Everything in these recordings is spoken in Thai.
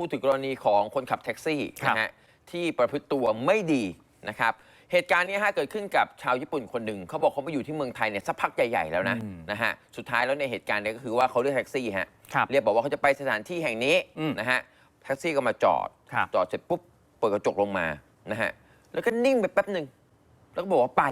พูดถึงกรณีของคนขับแท็กซี่ครับนะฮะที่ประพฤติตัวไม่ดีนะครับเหตุการณ์นี้ฮะเกิดขึ้นกับชาวญี่ปุ่นคนหนึ่งเขาบอกเขามาอยู่ที่เมืองไทยเนี่ยสักพักใหญ่ๆแล้วนะอืมนะฮะสุดท้ายแล้วในเหตุการณ์เนี้ก็คือว่าเขาเรียกแท็กซี่ฮะครับเรียกบอกว่าเขาจะไปสถานที่แห่งนี้อืมนะฮะแท็กซี่ก็มาจอดครับจอดเสร็จปุ๊บเปิดกระจกลงมานะฮะแล้วก็นิ่งไปแป๊บหนึ่งแล้วก็บอกว่าไป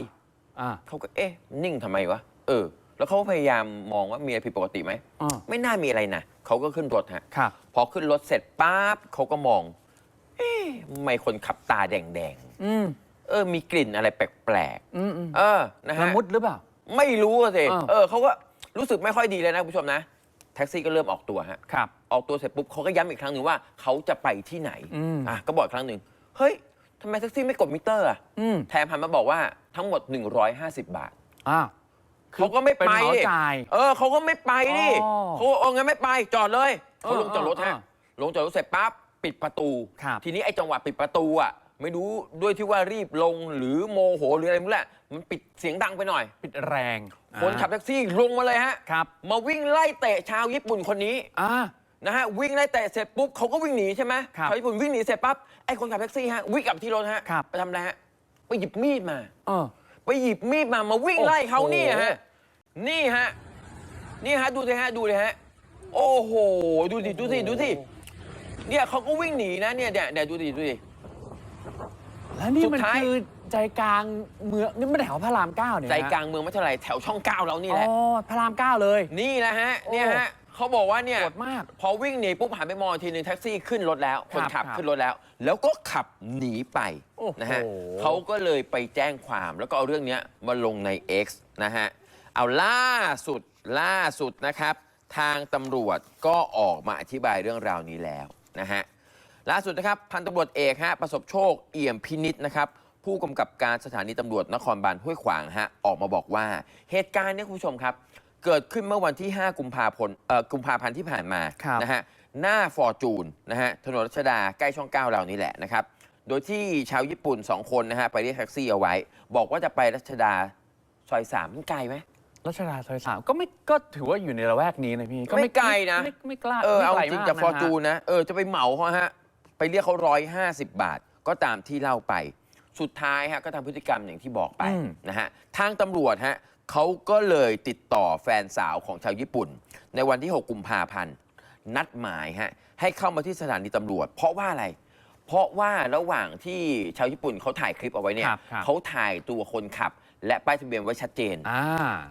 อ่าเขาก็เอ๊ะนิ่งทำไมวะเออ แล้วเขาก็พยายามมองว่ามีอะไรผิดปกติไหมอ่าไม่น่ามีอะไรนะ เขาก็ขึ้นรถฮะครับ พอขึ้นรถเสร็จปั๊บเขาก็มอง เอ๊ะทำไมคนขับตาแดงอืมๆเออ มีกลิ่นอะไรแปลกอืมอืมๆเออนะละฮะมุดหรือเปล่า ไม่รู้อะสิอ่าเออเขาก็รู้สึกไม่ค่อยดีเลยนะคุณผู้ชมนะ แท็กซี่ก็เริ่มออกตัวฮะ ครับ ออกตัวเสร็จปุ๊บเขาก็ย้ำอีกครั้งหนึ่งว่าเขาจะไปที่ไหนอืม อะก็บอกอีกครั้งหนึ่งเฮ้ยทำไมแท็กซี่ไม่กดมิเตอร์อะอืมแถมหันมาบอกว่าทั้งหมด 150 บาท อ้าว เขาก็ไม่เป็นไปเหมาดิจ่ายเออเขาก็ไม่ไปดิอ๋อเขาบอกเอางั้นไม่ไปจอดเลยเขาลงจากรถเออฮะเออลงจากรถเสร็จปั๊บปิดประตู ครับทีนี้ไอ้จังหวะปิดประตูอะไม่รู้ด้วยที่ว่ารีบลงหรือโมโหหรืออะไรไม่รู้แหละมันปิดเสียงดังไปหน่อย ปิดแรงคนขับแท็กซี่ลงมาเลยฮะครับมาวิ่งไล่เตะชาวญี่ปุ่นคนนี้ อ่า นะฮะวิ่งไล่เตะเสร็จปุ๊บเขาก็วิ่งหนีใช่ไหมครับชาวญี่ปุ่นวิ่งหนีเสร็จปั๊บไอ้คนขับแท็กซี่ฮะวิ่งกลับที่รถฮะครับ ไปทำอะไรฮะไปหยิบมีดมา เออ ไปหยิบมีดมามาวิ่งไล่เขาโอ้โหนี่ฮะ นี่ฮะ นี่ฮะดูสิฮะดูเลยฮะ โอ้โห ดูสิดูสิดูสิ เนี่ยเขาก็วิ่งหนีนะเนี่ยเนี่ยเนี่ยดูสิดูสิ แล้วนี่มันสุดท้าย คือใจกลางเมืองนี่ไม่ได้แถวพระรามเก้าเนี่ยนะใจกลางเมืองไม่เท่าไหร่แถวช่องเก้าเรานี่อ๋แหละอพระรามเก้าเลย นี่แหละฮะโอ้เนี่ยฮะ เขาบอกว่าเนี่ยโหดมาก พอวิ่งหนีปุ๊บหันไปมองอีกทีหนึงแท็กซี่ขึ้นรถแล้ว คนครัขับบครับขึ้นรถแล้ว แล้วก็ขับหนีไปโอ้โห นะฮะเขาก็เลยไปแจ้งความแล้วก็เอาเรื่องเนี้ยมาลงใน X นะฮะเอาล่าสุดล่าสุดนะครับ ทางตำรวจก็ออกมาอธิบายเรื่องราวนี้แล้วนะฮะ ล่าสุดนะครับ พันตำรวจเอกฮะประสบโชคเอี่ยมพินิษนะครับ ผู้กำกับการสถานีตำรวจนครบาลห้วยขวางฮะออกมาบอกว่าเหตุการณ์เนี้คุณผู้ชมครับ เกิดขึ้นเมื่อวันที่ 5 กุมภาพันธ์เอ่อกุมภาพันธ์ที่ผ่านมาครับ นะฮะหน้าฟอร์จูนนะฮะถนนรัชดาใกล้ช่องเก้าเรานี่แหละนะครับ โดยที่ชาวญี่ปุ่น 2 คนนะฮะไปเรียกแท็กซี่เอาไว้ บอกว่าจะไปรัชดาซอยสามมันไกลไหม รัชดาซอยสามก็ไม่ก็ถือว่าอยู่ในละแวกนี้นะพี่ไม่ไกลนะ ไม่ไม่กล้าเออไม่เอาไกลจริงมจากนะฟอร์ฮะจูนนะเออจะไปเหมาเขาฮะ ไปเรียกเขาร้อยห้าสิบบาท ก็ตามที่เล่าไป สุดท้ายฮะก็ทำพฤติกรรมอย่างที่บอกไปอืมนะฮะทางตำรวจฮะ เขาก็เลยติดต่อแฟนสาวของชาวญี่ปุ่น ในวันที่ 6 กุมภาพันธ์ นัดหมายฮะให้เข้ามาที่สถานีตำรวจ เพราะว่าอะไร เพราะว่าระหว่างที่ชาวญี่ปุ่นเขาถ่ายคลิปเอาไว้เนี่ยครับครับ เขาถ่ายตัวคนขับ และป้ายทะเบียนไว้ชัดเจน อ่า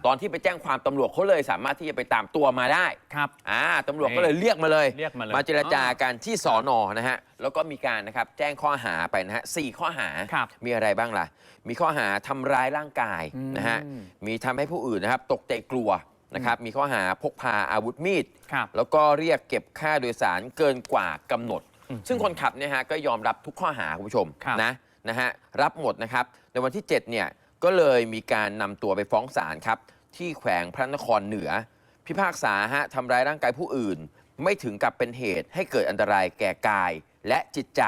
ตอนที่ไปแจ้งความตำรวจเขาเลยสามารถที่จะไปตามตัวมาได้ครับ อ่าตำรวจก็เลยเรียกมาเลย เรียกมาเลยเจรจากันที่สอนอนะฮะ แล้วก็มีการนะครับแจ้งข้อหาไปนะฮะสี่ข้อหา ครับมีอะไรบ้างล่ะ มีข้อหาทำร้ายร่างกายอืมนะฮะ มีทำให้ผู้อื่นนะครับตกใจกลัวนะครับ มีข้อหาพกพาอาวุธมีด ครับ แล้วก็เรียกเก็บค่าโดยสารเกินกว่ากำหนดอืม ซึ่งคนขับเนี่ยฮะก็ยอมรับทุกข้อหาคุณผู้ชมครับ นะนะฮะรับหมดนะครับ ในวันที่ 7 เนี่ยก็เลยมีการนำตัวไปฟ้องศาลครับ ที่แขวงพระนครเหนือ พิพากษาฮะทำร้ายร่างกายผู้อื่น ไม่ถึงกับเป็นเหตุให้เกิดอันตรายแก่กายและจิตใจ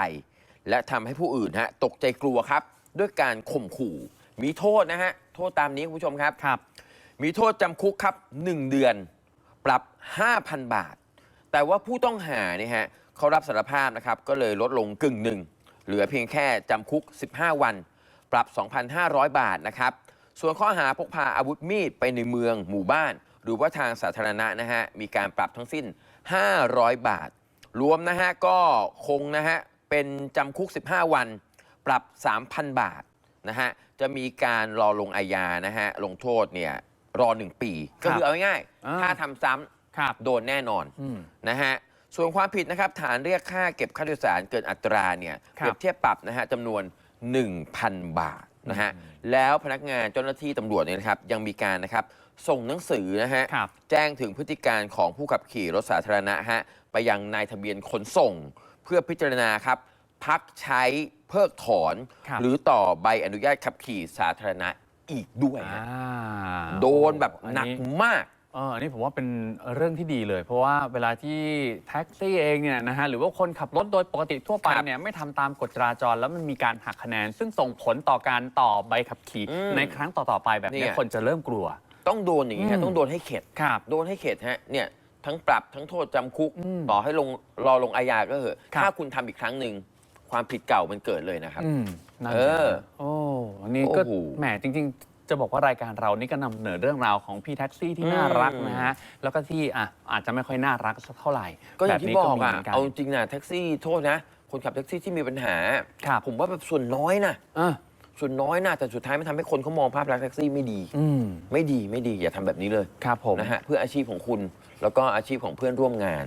และทำให้ผู้อื่นฮะตกใจกลัวครับ ด้วยการข่มขู่ มีโทษนะฮะโทษตามนี้คุณผู้ชมครับ ครับ มีโทษจำคุกครับ 1 เดือน ปรับ 5,000 บาท แต่ว่าผู้ต้องหาเนี่ยฮะ เขารับสารภาพนะครับ ก็เลยลดลงกึ่งหนึ่ง เหลือเพียงแค่จำคุก 15 วัน ปรับ 2,500 บาทนะครับ ส่วนข้อหาพกพาอาวุธมีดไปในเมืองหมู่บ้าน หรือว่าทางสาธารณะนะฮะ มีการปรับทั้งสิ้น 500 บาท รวมนะฮะก็คงนะฮะ เป็นจำคุก 15 วัน ปรับ 3,000 บาทนะฮะ จะมีการรอลงอาญานะฮะ ลงโทษเนี่ยรอ1ปี ก็คือเอาง่ายอ่าๆถ้าทำซ้ครับำโดนแน่นอนอืมนะฮะ ส่วนความผิดนะครับฐานเรียกค่าเก็บค่าโดยสารเกินอัตราเนี่ยครัเปบรียบเทียบปรับนะฮะจำนวน 1,000 บาทนะฮะแล้วพนักงานเจ้าหน้าที่ตำรวจเนี่ยนะครับยังมีการนะครับส่งหนังสือนะฮะครับ แจ้งถึงพฤติการของผู้ขับขี่รถสาธารณะฮะไปยังนายทะเบียนขนส่ง เพื่อพิจารณาครับ พักใช้เพิกถอน ครับ หรือต่อใบอนุญาตขับขี่สาธารณะอีกด้วยอ่าฮะโดนแบบหนักอัมาก เอออันนี้ผมว่าเป็นเรื่องที่ดีเลย เพราะว่าเวลาที่แท็กซี่เองเนี่ยนะฮะหรือว่าคนขับรถโดยปกติทั่วไปครับเนี่ยไม่ทำตามกฎจราจรแล้วมันมีการหักคะแนน ซึ่งส่งผลต่อการต่อใบขับขี่อืมในครั้งต่อ ๆ ไปแบบเนี่เนี้ย ยคนจะเริ่มกลัว ต้องโดนอย่างนี้อืฮะมต้องโดนให้เข็ด ครับ โดนให้เข็ดฮะเนี่ยทั้งปรับทั้งโทษจำคุก อืมต่อให้ลงรอลงอาญาก็เถอะครับ ถ้าคุณทำอีกครั้งหนึ่งความผิดเก่ามันเกิดเลยนะครับ อืมนั่นเอสิอโอ้นี่ก็โอ้โห แหมจริง ๆ จะบอกว่ารายการเรานี่ก็นำเสนอเรื่องราวของพี่แท็กซี่ที่น่ารักอืมนะฮะ แล้วก็ที่อะอาจจะไม่ค่อยน่ารักสักเท่าไหร่ก็อย่างที่นี้บอกมีอะเหมือนกันเอาจริงนะแท็กซี่โทษนะ คนขับแท็กซี่ที่มีปัญหา ครับผมว่าแบบส่วนน้อยนะอะส่วนน้อยนะแต่สุดท้ายมันทำให้คนเขามองภาพลักษณ์แท็กซี่ไม่ดี อืมไม่ดีไม่ดีอย่าทำแบบนี้เลยครับผม นะฮะเพื่ออาชีพของคุณแล้วก็อาชีพของเพื่อนร่วมงาน